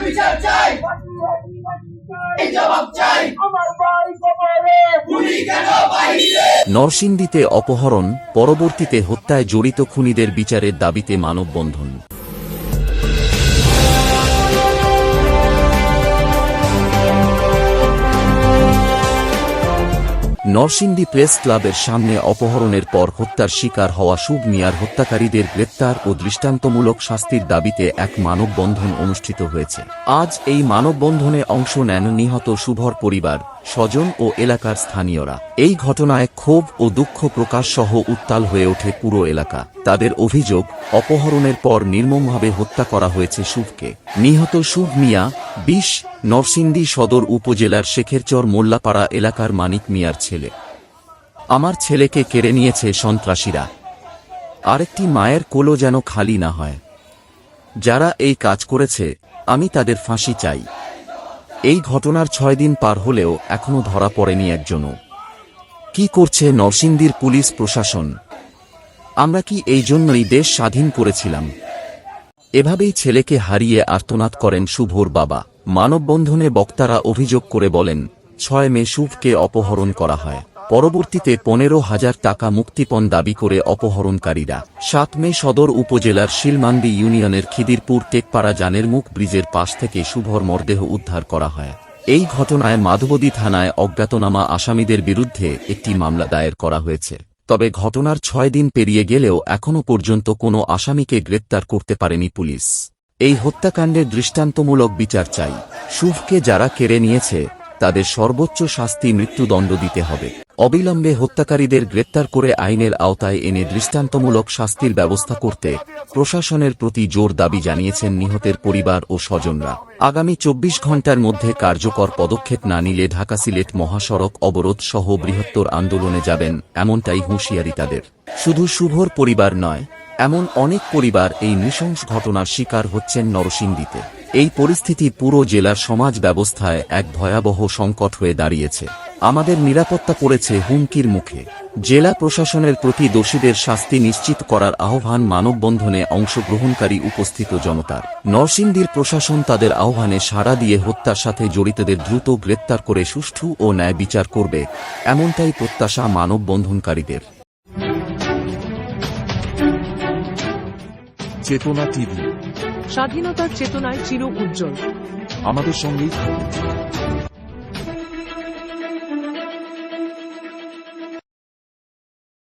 বিচার নরসিংদীতে অপহরণ পরবর্তীতে হত্যায় জড়িত খুনিদের বিচারের দাবিতে মানববন্ধন। নরসিংদী প্রেস ক্লাবের সামনে অপহরণের পর হত্যার শিকার হওয়া শুভ মিয়ার হত্যাকারীদের গ্রেপ্তার ও দৃষ্টান্তমূলক শাস্তির দাবিতে এক মানববন্ধন অনুষ্ঠিত হয়েছে। আজ এই মানববন্ধনে অংশ নেন নিহত শুভর পরিবার, স্বজন ও এলাকার স্থানীয়রা। এই ঘটনায় ক্ষোভ ও দুঃখ প্রকাশ সহ উত্তাল হয়ে ওঠে পুরো এলাকা। তাদের অভিযোগ, অপহরণের পর নির্মমভাবে হত্যা করা হয়েছে শুভকে। নিহত শুভ মিয়া বিশ, নরসিংদী সদর উপজেলার শেখেরচর মোল্লাপাড়া এলাকার মানিক মিয়ার ছেলে। আমার ছেলেকে কেড়ে নিয়েছে সন্ত্রাসীরা। আরেকটি মায়ের কোলো যেন খালি না হয়। যারা এই কাজ করেছে, আমি তাদের ফাঁসি চাই। এই ঘটনার ছয় দিন পার হলেও এখনও ধরা পড়েনি একজনও। কি করছে নরসিংদীর পুলিশ প্রশাসন? আমরা কি এই জন্যই দেশ স্বাধীন করেছিলাম? এভাবেই ছেলেকে হারিয়ে আর্তনাদ করেন শুভর বাবা। মানববন্ধনে বক্তারা অভিযোগ করে বলেন, ছয় মে শুভকে অপহরণ করা হয়। পরবর্তীতে পনেরো হাজার টাকা মুক্তিপণ দাবি করে অপহরণকারীরা। সাত মে সদর উপজেলার শিলমান্দি ইউনিয়নের খিদিরপুর টেকপাড়া জানের মুখ ব্রিজের পাশ থেকে শুভর মরদেহ উদ্ধার করা হয়। এই ঘটনায় মাধবদী থানায় অজ্ঞাতনামা আসামিদের বিরুদ্ধে একটি মামলা দায়ের করা হয়েছে। তবে ঘটনার ছয় দিন পেরিয়ে গেলেও এখনও পর্যন্ত কোনো আসামিকে গ্রেপ্তার করতে পারেনি পুলিশ। এই হত্যাকাণ্ডের দৃষ্টান্তমূলক বিচার চাই। শুভকে যারা কেড়ে নিয়েছে, তাদের সর্বোচ্চ শাস্তি মৃত্যুদণ্ড দিতে হবে। অবিলম্বে হত্যাকারীদের গ্রেপ্তার করে আইনের আওতায় এনে দৃষ্টান্তমূলক শাস্তির ব্যবস্থা করতে প্রশাসনের প্রতি জোর দাবি জানিয়েছেন নিহতের পরিবার ও স্বজনরা। আগামী চব্বিশ ঘণ্টার মধ্যে কার্যকর পদক্ষেপ না নিলে ঢাকা সিলেট মহাসড়ক অবরোধ সহ বৃহত্তর আন্দোলনে যাবেন এমনটাই হুঁশিয়ারি তাদের। শুধু শুভর পরিবার নয়, এমন অনেক পরিবার এই নৃশংস ঘটনার শিকার হচ্ছেন নরসিংদীতে। এই পরিস্থিতি পুরো জেলার সমাজ ব্যবস্থায় এক ভয়াবহ সংকট হয়ে দাঁড়িয়েছে। আমাদের নিরাপত্তা পড়েছে হুমকির মুখে। জেলা প্রশাসনের প্রতি দোষীদের শাস্তি নিশ্চিত করার আহ্বান মানববন্ধনে অংশগ্রহণকারী উপস্থিত জনতার। নরসিংদীর প্রশাসন তাদের আহ্বানে সাড়া দিয়ে হত্যার সাথে জড়িতদের দ্রুত গ্রেপ্তার করে সুষ্ঠু ও ন্যায় বিচার করবে এমনটাই প্রত্যাশা মানববন্ধনকারীদের। চেতনা টিভি। স্বাধীনতার চেতনায় চির উজ্জ্বল। আমাদের সঙ্গেই থাকুন।